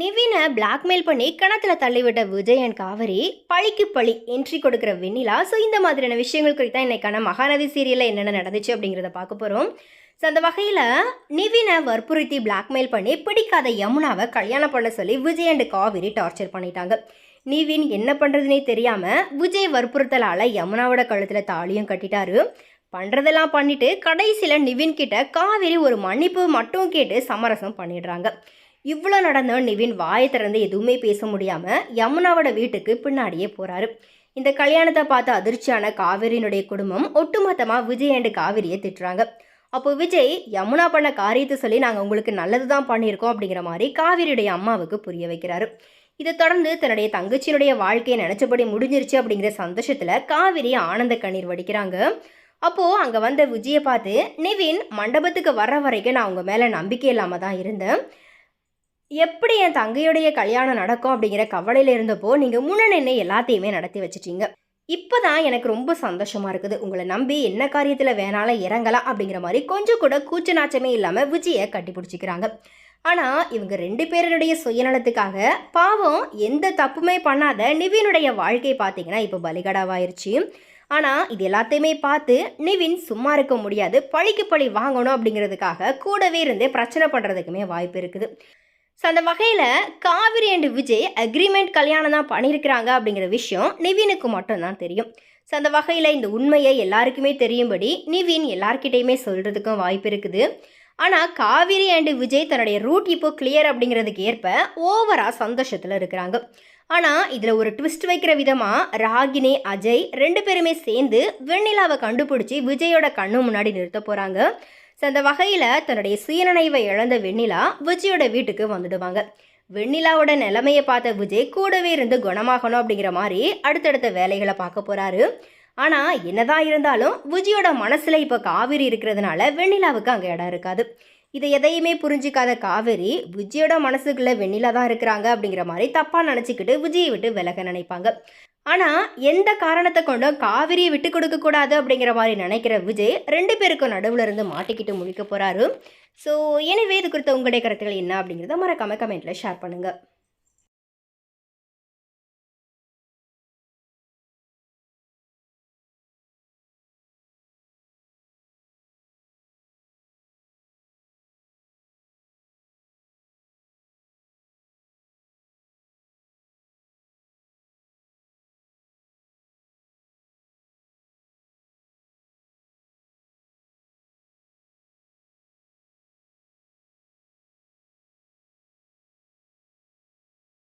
நிவினை blackmail பண்ணி கிணத்துல தள்ளிவிட்ட Vijay and Kaveri பழிக்கு பழி என்ட்ரி கொடுக்குற வெண்ணிலா. ஸோ இந்த மாதிரியான விஷயங்கள் குறித்து தான் இன்னைக்கான மகாநதி சீரியலில் என்னென்ன நடந்துச்சு அப்படிங்கிறத பார்க்க போகிறோம் ஸோ அந்த வகையில் நிவினை வற்புறுத்தி பிளாக்மெயில் பண்ணி பிடிக்காத யமுனாவை கல்யாணம் பண்ண சொல்லி விஜய் அண்ட் காவேரி டார்ச்சர் பண்ணிட்டாங்க. நிவின் என்ன பண்ணுறதுனே தெரியாமல் விஜய் வற்புறுத்தலால் யமுனாவோட கழுத்தில் தாலியும் கட்டிட்டாரு. பண்ணுறதெல்லாம் பண்ணிவிட்டு கடைசியில் நிவின் கிட்ட காவிரி ஒரு மன்னிப்பு மட்டும் கேட்டு சமரசம் பண்ணிடுறாங்க. இவ்வளோ நடந்த நிவின் வாயை திறந்து எதுவுமே பேச முடியாமல் யமுனாவோட வீட்டுக்கு பின்னாடியே போகிறாரு இந்த கல்யாணத்தை பார்த்து அதிர்ச்சியான காவேரியினுடைய குடும்பம் ஒட்டுமொத்தமாக விஜய் அண்டு காவேரியை திட்டுறாங்க. அப்போ விஜய் யமுனா பண்ண காரியத்தை சொல்லி நாங்கள் உங்களுக்கு நல்லது தான் பண்ணியிருக்கோம் அப்படிங்கிற மாதிரி காவேரியுடைய அம்மாவுக்கு புரிய வைக்கிறாரு. இதை தொடர்ந்து தன்னுடைய தங்கச்சியினுடைய வாழ்க்கையை நினச்சபடி முடிஞ்சிருச்சு அப்படிங்கிற சந்தோஷத்தில் காவேரி ஆனந்த கண்ணீர் வடிக்கிறாங்க. அப்போது அங்கே வந்த விஜயை பார்த்து நிவின் மண்டபத்துக்கு வர்ற வரைக்கும் நான் உங்கள் மேலே நம்பிக்கை இல்லாமல் தான் இருந்தேன். எப்படி என் தங்கையுடைய கல்யாணம் நடக்கும் அப்படிங்கிற கவலையில் இருந்தப்போ நீங்கள் முன்னணி எல்லாத்தையுமே நடத்தி வச்சிட்டீங்க. இப்போ தான் எனக்கு ரொம்ப சந்தோஷமாக இருக்குது. உங்களை நம்பி என்ன காரியத்தில் வேணாலும் இறங்கலாம் அப்படிங்கிற மாதிரி கொஞ்சம் கூட கூச்ச நாச்சமே இல்லாமல் விஜயை கட்டி பிடிச்சிக்கிறாங்க. ஆனால் இவங்க ரெண்டு பேருடைய சுயநலத்துக்காக பாவம் எந்த தப்புமே பண்ணாத நிவினுடைய வாழ்க்கை பார்த்தீங்கன்னா இப்போ பலிகடாவாயிருச்சு. ஆனால் இது எல்லாத்தையுமே பார்த்து நிவின் சும்மா இருக்க முடியாது. பழிக்கு பழி வாங்கணும் அப்படிங்கிறதுக்காக கூடவே இருந்தே பிரச்சனை பண்ணுறதுக்குமே வாய்ப்பு இருக்குது. ஸோ அந்த வகையில் காவிரி அண்ட் விஜய் அக்ரிமெண்ட் கல்யாணம் தான் பண்ணியிருக்கிறாங்க அப்படிங்கிற விஷயம் நிவினுக்கு மட்டும்தான் தெரியும். ஸோ அந்த வகையில் இந்த உண்மையை எல்லாருக்குமே தெரியும்படி நிவின் எல்லார்கிட்டையுமே சொல்கிறதுக்கும் வாய்ப்பு இருக்குது. ஆனால் காவிரி அண்ட் விஜய் தன்னுடைய ரூட் இப்போ கிளியர் அப்படிங்கிறதுக்கு ஏற்ப ஓவராக சந்தோஷத்தில் இருக்கிறாங்க. ஆனால் இதில் ஒரு ட்விஸ்ட் வைக்கிற விதமாக ராகினி அஜய் ரெண்டு பேருமே சேர்ந்து வெண்ணிலாவை கண்டுபிடிச்சி விஜயோட கண்ணு முன்னாடி நிறுத்த போகிறாங்க ஸோ அந்த வகையில் தன்னுடைய சுயநினைவை இழந்த வெண்ணிலா விஜயோட வீட்டுக்கு வந்துடுவாங்க. வெண்ணிலாவோட நிலைமையை பார்த்த விஜய் கூடவே இருந்து குணமாகணும் அப்படிங்கிற மாதிரி அடுத்தடுத்த வேலைகளை பார்க்க போகிறாரு ஆனால் என்னதான் இருந்தாலும் விஜயோட மனசில் இப்போ காவிரி இருக்கிறதுனால வெண்ணிலாவுக்கு அங்கே இடம் இருக்காது. இதை எதையுமே புரிஞ்சிக்காத காவேரி விஜயோட மனசுக்குள்ளே வெண்ணிலா தான் இருக்கிறாங்க அப்படிங்கிற மாதிரி தப்பாக நினச்சிக்கிட்டு விஜயை விட்டு விலக நினைப்பாங்க. ஆனால் எந்த காரணத்தை கொண்டும் காவிரியை விட்டு கொடுக்க கூடாது அப்படிங்கிற மாதிரி நினைக்கிற விஜய் ரெண்டு பேருக்கும் நடுவில் இருந்து மாட்டிக்கிட்டு முழிக்க போகிறாரு ஸோ எனவே இது குறித்த உங்களுடைய கருத்துக்கள் என்ன அப்படிங்கிறத மறக்காம கமெண்ட்டில் ஷேர் பண்ணுங்கள்